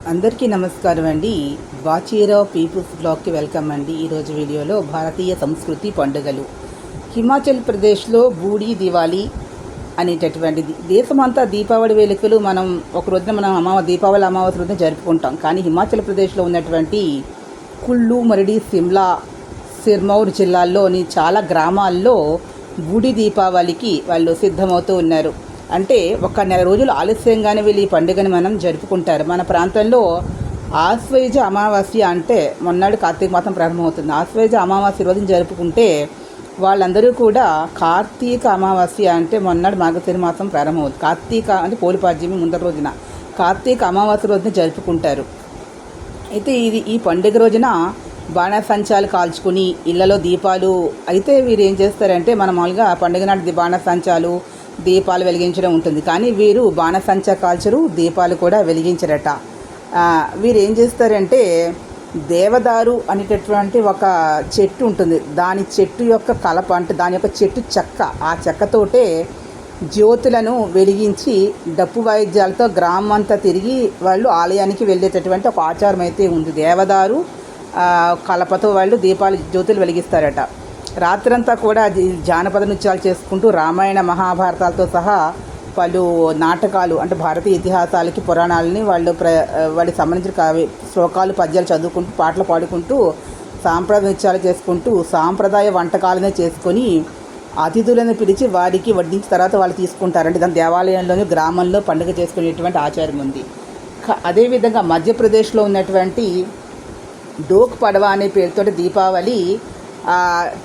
అందరికీ నమస్కారం అండి. బాచీరావు పీపుల్స్ బ్లాగ్కి వెల్కమ్ అండి. ఈరోజు వీడియోలో భారతీయ సంస్కృతి పండుగలు. హిమాచల్ ప్రదేశ్లో బూడి దివాళీ అనేటటువంటిది దేశమంతా దీపావళి వేలుకలు మనం ఒక రోజున మనం అమావ దీపావళి అమావాస్య రోజున జరుపుకుంటాం. కానీ హిమాచల్ ప్రదేశ్లో ఉన్నటువంటి కుళ్ళు మరిడి సిమ్లా సిర్మౌర్ జిల్లాల్లోని చాలా గ్రామాల్లో బూడి దీపావళికి వాళ్ళు సిద్ధమవుతూ ఉన్నారు. అంటే ఒక నెల రోజులు ఆలస్యంగానే వెళ్ళి ఈ పండుగను మనం జరుపుకుంటారు. మన ప్రాంతంలో ఆశ్వయుజ అమావాస్య అంటే మొన్నటి కార్తీక మాసం ప్రారంభమవుతుంది. ఆశ్వయుజ అమావాస్య రోజున జరుపుకుంటే వాళ్ళందరూ కూడా కార్తీక అమావాస్య అంటే మొన్నటి మార్గశిర మాసం ప్రారంభమవుతుంది. కార్తీక అంటే పోలిపాడ్యమి ముందర రోజున కార్తీక అమావాస్య రోజున జరుపుకుంటారు. అయితే ఇది ఈ పండుగ రోజున బాణసంచాలు కాల్చుకుని ఇళ్ళలో దీపాలు అయితే వీరు ఏం చేస్తారంటే మన మామూలుగా పండుగ నాటి బాణసంచాలు దీపాలు వెలిగించడం ఉంటుంది. కానీ వీరు బాణసంచా కాల్చరు దీపాలు కూడా వెలిగించరట. వీరు ఏం చేస్తారంటే దేవదారు అనేటటువంటి ఒక చెట్టు ఉంటుంది. దాని చెట్టు యొక్క కలప అంటే దాని యొక్క చెట్టు చెక్క. ఆ చెక్కతోటే జ్యోతులను వెలిగించి డప్పు వాయిద్యాలతో గ్రామం అంతా తిరిగి వాళ్ళు ఆలయానికి వెళ్ళేటటువంటి ఒక ఆచారం అయితే ఉంది. దేవదారు కలపతో వాళ్ళు దీపాలు జ్యోతులు వెలిగిస్తారట. రాత్రంతా కూడా జానపద నృత్యాలు చేసుకుంటూ రామాయణ మహాభారతాలతో సహా పలు నాటకాలు అంటే భారతీయ ఇతిహాసాలకి పురాణాలని వాళ్ళు ప్ర వాళ్ళకి సంబంధించిన కావ్య శ్లోకాలు పద్యాలు చదువుకుంటూ పాటలు పాడుకుంటూ సాంప్రదాయ నృత్యాలు చేసుకుంటూ సాంప్రదాయ వంటకాలనే చేసుకొని అతిథులను పిలిచి వారికి వడ్డించిన తర్వాత వాళ్ళు తీసుకుంటారంటే దాని దేవాలయంలోని గ్రామంలో పండుగ చేసుకునేటువంటి ఆచారం ఉంది. అదేవిధంగా మధ్యప్రదేశ్లో ఉన్నటువంటి డోక్ పడవ అనే పేరుతోటి దీపావళి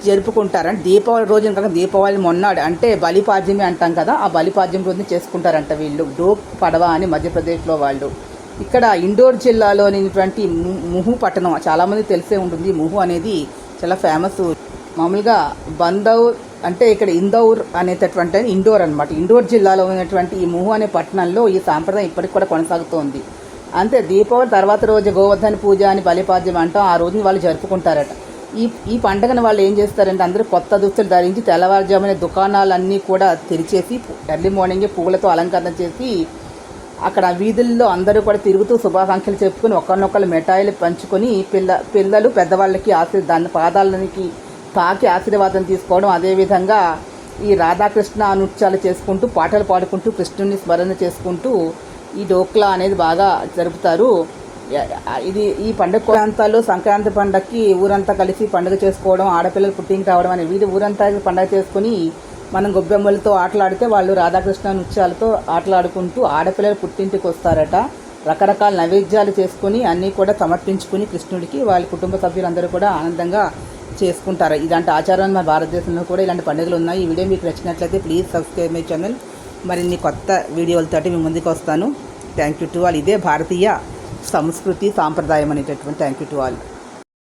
జరుపుకుంటారంట దీపావళి రోజున కనుక దీపావళి మొన్నాడు అంటే బలిపాద్యమి అంటాం కదా ఆ బలిపాద్యం రోజున చేసుకుంటారంట వీళ్ళు. డోక్ పడవ అని మధ్యప్రదేశ్లో వాళ్ళు. ఇక్కడ ఇండోర్ జిల్లాలోనిటువంటి ము- ముహు పట్టణం చాలామంది తెలిసే ఉంటుంది. ముహు అనేది చాలా ఫేమస్ మామూలుగా బందౌర్ అంటే ఇక్కడ ఇందౌర్ అనేటటువంటి ఇండోర్ అనమాట ఇండోర్ జిల్లాలో ఉన్నటువంటి ఈ ముహు అనే పట్టణంలో ఈ సాంప్రదాయం ఇప్పటికి కూడా కొనసాగుతోంది. అంతే దీపావళి తర్వాత రోజు గోవర్ధన పూజ అని బలిపాద్యం అంటాం. ఆ రోజున వాళ్ళు జరుపుకుంటారట. ఈ ఈ పండుగను వాళ్ళు ఏం చేస్తారంటే అందరూ కొత్త దుస్తులు ధరించి తెల్లవారుజామున దుకాణాలన్నీ కూడా తెరిచేసి ఎర్లీ మార్నింగే పువ్వులతో అలంకరణ చేసి అక్కడ వీధుల్లో అందరూ కూడా తిరుగుతూ శుభాకాంక్షలు చెప్పుకొని ఒకరినొకరు మిఠాయిలు పంచుకొని పిల్ల పిల్లలు పెద్దవాళ్ళకి ఆశీర్ దాని పాదాలకి తాకి ఆశీర్వాదం తీసుకోవడం. అదేవిధంగా ఈ రాధాకృష్ణ నృత్యాలు చేసుకుంటూ పాటలు పాడుకుంటూ కృష్ణుని స్మరణ చేసుకుంటూ ఈ డోక్లా అనేది బాగా జరుపుతారు. ఇది ఈ పండుగ ప్రాంతాల్లో సంక్రాంతి పండగకి ఊరంతా కలిసి పండుగ చేసుకోవడం ఆడపిల్లలు పుట్టింటికి రావడం అనేది ఇది ఊరంతా పండగ చేసుకుని మనం గొబ్బెమ్మలతో ఆటలాడితే వాళ్ళు రాధాకృష్ణ నృత్యాలతో ఆటలాడుకుంటూ ఆడపిల్లలు పుట్టింటికి వస్తారట. రకరకాల నైవేద్యాలు చేసుకుని అన్నీ కూడా సమర్పించుకుని కృష్ణుడికి వాళ్ళ కుటుంబ సభ్యులందరూ కూడా ఆనందంగా చేసుకుంటారు. ఇలాంటి ఆచారాలు మన భారతదేశంలో కూడా ఇలాంటి పండుగలు ఉన్నాయి. ఈ వీడియో మీకు నచ్చినట్లయితే ప్లీజ్ సబ్స్క్రైబ్ మై ఛానల్ మరిన్ని కొత్త వీడియోలతోటి మీ ముందుకు వస్తాను. థ్యాంక్ యూ టు ఆల్ ఇదే భారతీయ సంస్కృతి సాంప్రదాయం అనేటటువంటి థ్యాంక్ యూ టు ఆల్.